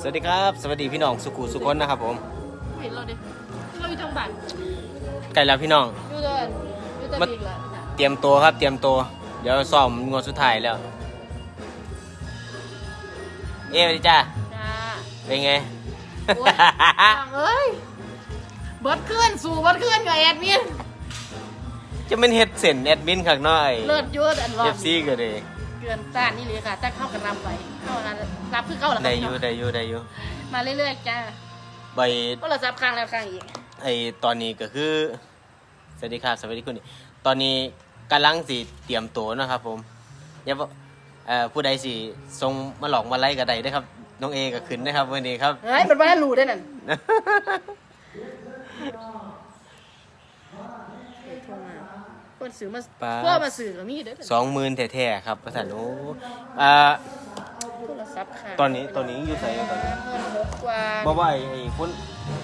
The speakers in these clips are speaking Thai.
สวัสดีครับ สวัสดีพี่น้องสุขุสุคนนะครับผมเห็นเราดิเราอยู่ทางบ้านใกล้แล้วพี่น้อง อยู่เดินอยู่ตะมาบิกละน่ะเตรียมตัวครับ เตรียมตัว เดี๋ยวซ้อมงวดสุดท้ายแล้ว เอ๊ะสวัสดีจ้าจ้าเป็นไง โอ๊ยจังเอ้ยเบิดขึ้นสู่เบิดขึ้นกับแอดมินจะเป็นเฮ็ดเส้นแอดมินข้างนอกเลิศอยืดอันรอเอบฟซีก็ได้ เกินต้านนี่เลยค่ะ แต่เข้ากันรับไปเข้ากันรับคือเข้าหรอได้อยู่ได้อยู่ได้อยู่มาเรื่อยๆจ้าใบก็เราซับครั้งแล้วครั้งอีกไอตอนนี้ก็คือสวัสดีครับสวัสดีคุณตอนนี้กำลังสิเตรียมตัวนะครับ ผมอย่าว่าเอ่อผู้ใดสิส่งมาหลอกมาไล่ก็ได้เด้อครับน้องเอก็ขึ้นนะครับวันนี้ครับเฮ้ยเป็นบ้านรูได้นั่นเดี๋ยวโทรมา คนสื่อมาป๊าเพื่อมาสื่อกับมีเด้อสองหมื่นแท้ๆครับประธานโอ้อ่าโทรศัพท์ค่ะตอนนี้ตอนนี้อยู่ใส่ตอนนี้เงินหกกว่าบ่ว่าไอ้ไอ้คน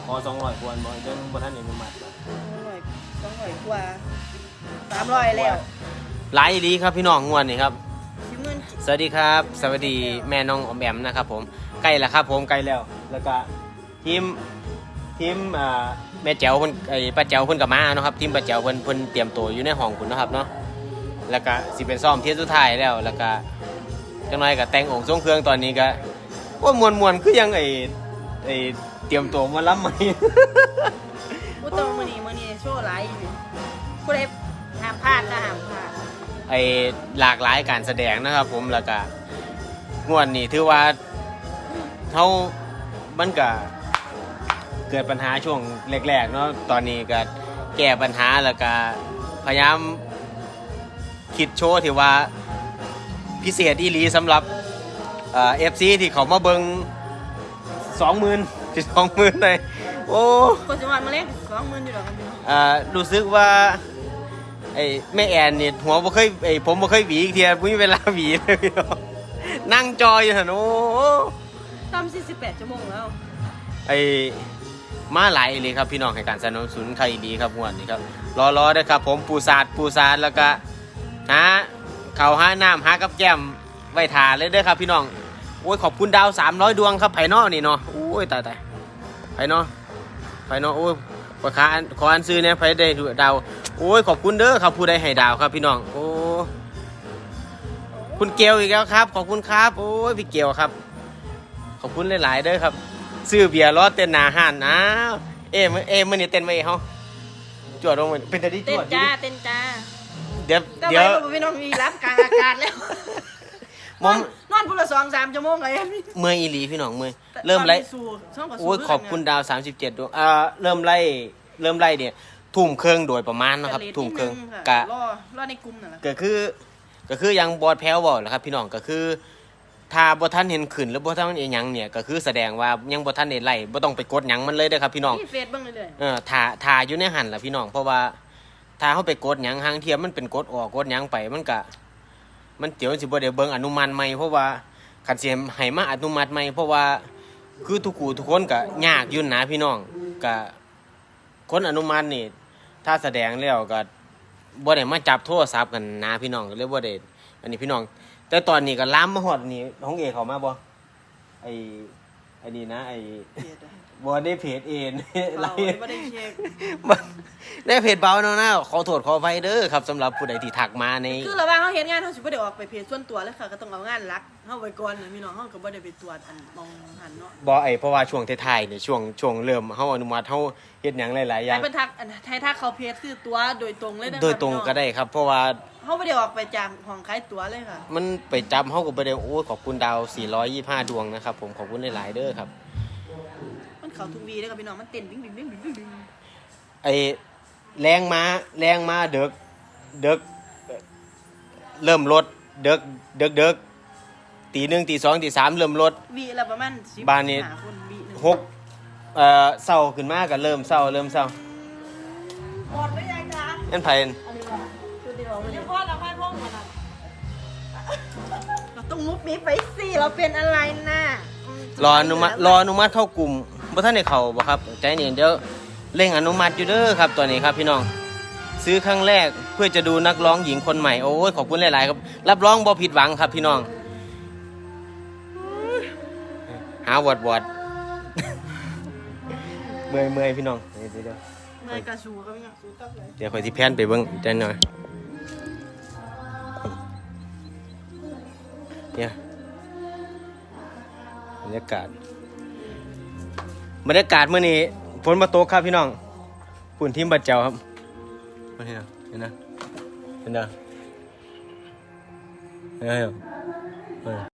ขอสองร้อยควรบ่ไอ้เจ้าบ่ท่านเองมันมัดสองร้อยสองร้อยกว่าสามร้อยแล้วหลายอีหลีครับพี่น้องงวดนี่ครับชิมเงินสวัสดีครับ สวัสดีแม่น้องออมแอมนะครับผมใกล้แล้วครับผมใกล้แล้ว แล้วก็ทีม ทีมอ่าแม่แจ๋วเพิ่นไอ้ป้าแจ๋วเพิ่นก็มาเนาะครับทีมป้าแจ๋วเพิ่นเพิ่นเตรียมตัวอยู่ในห้องคุณนาะครับเนาะแล้วก็สิเป็นซ้อมเที่ยสุดท้ายแล้วแล้วก็จังน้อยก็แต่งองค์ทรงเครื่องตอนนี้ก็โอ้ยมวนๆคือยังไอ้ไอ้เตรียมตัวมาล้ำใหม่ผู้ตรงมือนี้มือนี้โชว์ไลฟ์อยู่ผู้ใดห้ามพลาดนะห้ามพลาดไอ้หลากหลายการแสดงนะครับ ผมแล้วก็งวดนี้ถือว่าเขามันก็ เกิดปัญหาช่วงแรกๆเนาะตอนนี้ก็แก้ปัญหาแล้วก็พยายามคิดโชว์ที่ว่าพิเศษอีหลีสำหรับเอ่อฟซีที่เขามาเบิงสองหมื่นที่สองหมื่นเลยโอ้คนจังหวัดมาเล่นสองหมื่นอยู่ดอกกันพี่น้องอ่ารู้สึกว่าไอ้แม่แอนนี่หัวบ่เคยไอ้ผมบ่เคยหวีอีกเทียบ่มีเวลาหวีเลยพี่น้องนั่งจอยอยู่หั่นโอ้ทำสี่สิบแปดชั่วโมงแล้วไอ้ มาหลายเลยครับพี่น้องให้การสนับสนุนใครดีครับงวดนี้ครับรอรอๆเด้ครับ ผมปูซาดปูซาดแล้วก็หาข้าวหาน้ำหากับแก้มไว้ทาเลยเด้อครับพี่น้องโอ้ยขอบคุณดาว300 ดวงครับไผนอนี่เนาะโอ้ยตายตายไผนอไผนอโอ้ยขอขอขออันซื้อเนี่ยไผได้ดาวโอ้ยขอบคุณเด้อครับผู้ใดให้ดาวครับพี่น้องโอ้คุณเกลอีกแล้วครับ ขอบคุณครับ โอ้ยพี่เกลครับ ขอบคุณหลาย ๆ เด้อครับ ซื้อเบียร์รอเต้นหนาห้านอ้าวเอ้มื้อเอ้มื่อนี้เต้นไว้เฮาจวดลงมาเป็นแต่ที่จเต้นวดอยู่จ้าดิเต้นจ้าเดี๋ยวแต่เดี๋ยว ไปพี่น้องมีรับกลางอากาศแล้วมอม นอนพูละสองสามชั่วโมงเลยเมื่อยอีหลีพี่น้องเมื่อยเริ่มไล่สู่ช่องกับสู่โอ้ยขอบคุณดาว 37ดวงอ่าเริ่มไล่เริ่มไล่เนี่ยทุ่มเครื่องโดยประมาณเนาะครับ ทุ่มเครื่องกะรอรอในกลุ่มนั่นแหละก็คือก็คือยังบอดแพ้วบอกแหละครับ พี่น้องก็คือ ถ้าบ่ท่านเห็นขึ้นหรือบ่ท่านเห็นหยังเนี่ยก็คือแสดงว่ายังบ่ท่านได้ไล่บ่ต้องไปกดหยังมันเลยเด้อครับพี่น้องที่เฟซเบ้างเรื่อยเออถ่าถ่าอยู่ในหันล่ะพี่น้อง เพราะว่าถ้าเขาไปกดหยังหางเทียมมันเป็นกดออกกดหยังไปมันก็มันเดี๋ยวสิบ่ได้เบิ่งอนุมันใหม่เพราะว่าคันสิให้มาอนุมัติใหม่เพราะว่าคือทุกคู่ทุกคนก็ยากอยู่นะพี่น้องก็คนอนุมัตินี่ ถ้าแสดงแล้วก็บ่ได้มาจับโทรศัพท์กันนะพี่น้องก็เลยบ่ได้ อันนี้พี่น้อง แต่ตอนนี้ก็ล้ามมาฮอดนี่ของเอกเขามาบ่ไอ้ไอ้นี่นะ ไอ้ๆเพจอะบ่ได้เพจเองเราไล่ไม่ได้เช็คในเพจเบาเนาะนะขอโทษขออภัยเด้อครับสำหรับผู้ใดที่ทักมาใน คือระหว่างเขาเห็นงานเขาสิบ่ได้ออกไปเพจส่วนตัวเลยค่ะก็ต้องเอางานรักเข้าไว้ก่อนนะพี่น้องเขาก็บ่ได้ไปตรวจอันมองหันเนาะบ่ไอ้เพราะว่าช่วงท้ายๆเนี่ยช่วงช่วงเริ่มเฮาอนุมัติเฮาเฮ็ดหยังหลายๆอย่าให้งเป็นทักอันให้ทักเขาเพจคือตัวโดยตรงเลยนะโดยตรงก็ได้ครับ เพราะว่า เขาไม่ได้ออกไปจากห้องขายตั๋วเลยค่ะ มันไปจับเฮาก็บ่ได้โอ้ยขอบคุณดาว 425 ดวงนะครับ ผมขอบคุณหลายๆเด้อครับมันเขาทุกวีเลยค่ะพี่น้องมันเต้นวิ่งวิ่งวิ่งวิ่งวิ่งไอ้แรงมาแรงมาเดึกเดึกเริ่มลดเดึกเดึกเดึกตีหนึ่งตีสองตีสามเริ่มลด วีละประมาณสิบ้านนี้ หคนวีนึ่งหกเอ่อเศร้าขึ้นมาก็เริ่มเศร้าเริ่มเศร้าหมดไปยังจ้านั่นไผอันนี้ว่าคือเดียวมันยังพอเราค่อย เราต้องมุบมีไปสิเราเป็นอะไรน่ะมรออนุมัติรออนุมัติเข้ากลุ่มบ่ท่านได้เข้าบ่ครับใจเย็นเดี๋ยวเร่งอนุมัติอยู่เด้อครับตัวนี้ครับพี่น้อง ซื้อครั้งแรกเพื่อจะดูนักร้องหญิงคนใหม่โอ้ยขอบคุณหลาย ๆ ครับ รับรองบ่ผิดหวังครับพี่น้อง หาวอดวอดเมื่อยเมื่อยพี่น้องเดี๋ยวเดี๋ยวเดี๋ยวนายกระชูก็ไม่อยากสู้ตับเลยเดี๋ยวคอยที่แพนไปเบิ้งจังหน่อย เนี่ยบรรยากาศบรรยากาศเมื่อนี้ฝนมาตกครับพี่น้องฝุ่นทิมบัดเจ้าครับมาเห็นนะเห็นนะเห็นนะเห็นนะเห็นนะเห็นนะ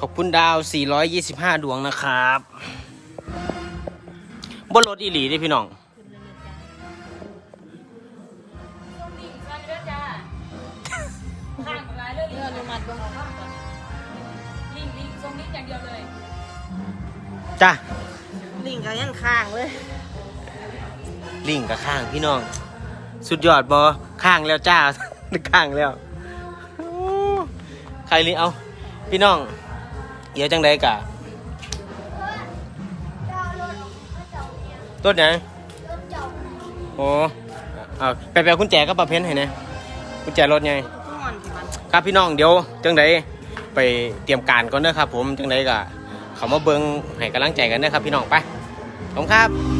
ขอบคุณดาว 425 ดวงนะครับ บนรถอีหลีเดิพี่น้องลิงมาเด้อจ้าข้างร้ายเลยลิงอนุมัติเบิ่งลิงลิงทรงลิงอย่างเดียวเลย จ้าลิงก็ยังข้างเลย ลิงกับข้างพี่น้อง สุดยอดบอข้างแล้วจ้า ข้างแล้วโอ้ใครลิเอา พี่น้อง เดี๋ยวจังใดกะ ต้นยังโอ้เอาไปไปคุณแจก็ประเพ้นให้นะคุณแจรถไงครับพี่น้องเดี๋ยวจังไดไปเตรียมการก่อนเด้อครับ ผมจังไดก็เขามาเบิงให้กำลังใจกันเด้อครับ พี่น้องไปขอบคุณครับ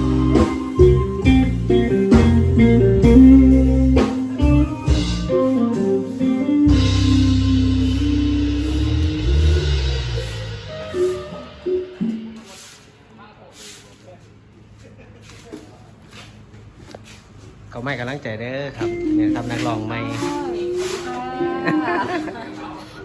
เขาไม่กำลังใจเด้อครับเนี่ยครับนักร้องไม่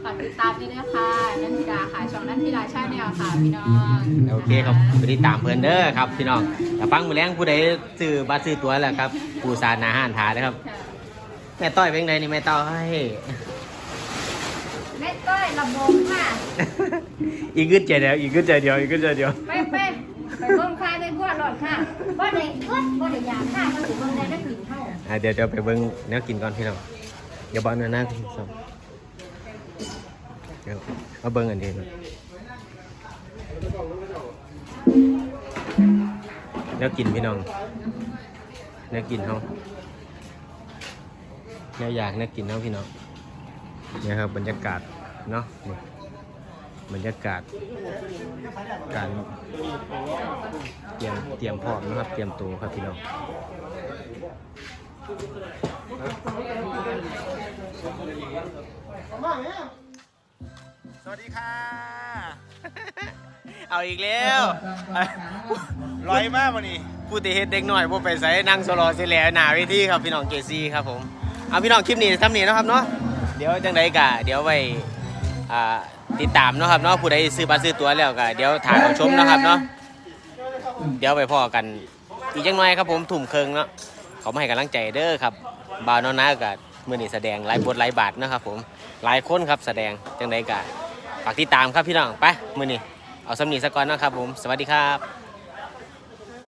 ฝากติดตามด้วยนะคะนันทิดาค่ะช่องนันทิดาชาแนลค่ะพี่น้องโอเคครับไปติดตามเพื่อนเด้อครับพี่น้องแต่ฟังมือแรงผู้ใดซื้อบัตรซื้อตั๋วแหละครับผู้สารนาหารทานะครับค่ะแม่ต้อยเป็นไงนี่แม่ต้อยแม่ต้อยลำวงค่ะอีกกึดใจเดียวอีกกึดใจเดียวอีกกึดใจเดียวไปไปไปเบิ่งค่ายในบัวหลอดค่ะบ่ได้กดบ่ได้ยามค่ะมันสิเบิ่งได้นักกินเท่า อะเดี๋ยวเดี๋ยวไปเบิ้งแนวกินก่อนพี่น้องอย่าบอกเนื้อหน้ากินซ้ำเดี๋ยวมาเบิ้งอันนี้ก่อนแนวกินพี่น้องแนวกินเขาแนวอยากแนวกินเขาพี่น้องเนี่ยครับบรรยากาศเนาะนี่บรรยากาศ การเตรียมเตรียมพร้อมนะครับ เตรียมตัวครับพี่น้อง สวัสดีค่ะ เอาอีกแล้วร้อยมากวันนี้ผู้ติเฮ็ดเด็กหน่อยพวกไปใส่นั่งโซโลเสียแล้วหนาเวทีครับพี่น้องเจซี่ครับผมเอาพี่น้องคลิปนี้ทำนี้นะครับเนาะเดี๋ยวจังไดกะเดี๋ยวไปติดตามเนาะครับเนาะผู้ใดซื้อบัตรซื้อตั๋วแล้วก็เดี๋ยวถ่ายชมนะครับเนาะเดี๋ยวไปพอกันอีกจังหน่อยครับผมถุ่มเคิงเนาะ เขามาให้กำลังใจเด้อครับบาวนอนากับมือนี่แสดงหลายบทหลายบาทนะครับผมหลายคนครับแสดงจังไดกะฝากติดตามครับพี่น้องไปมือนี่เอาสำนีสักก่อนนะครับผมสวัสดีครับ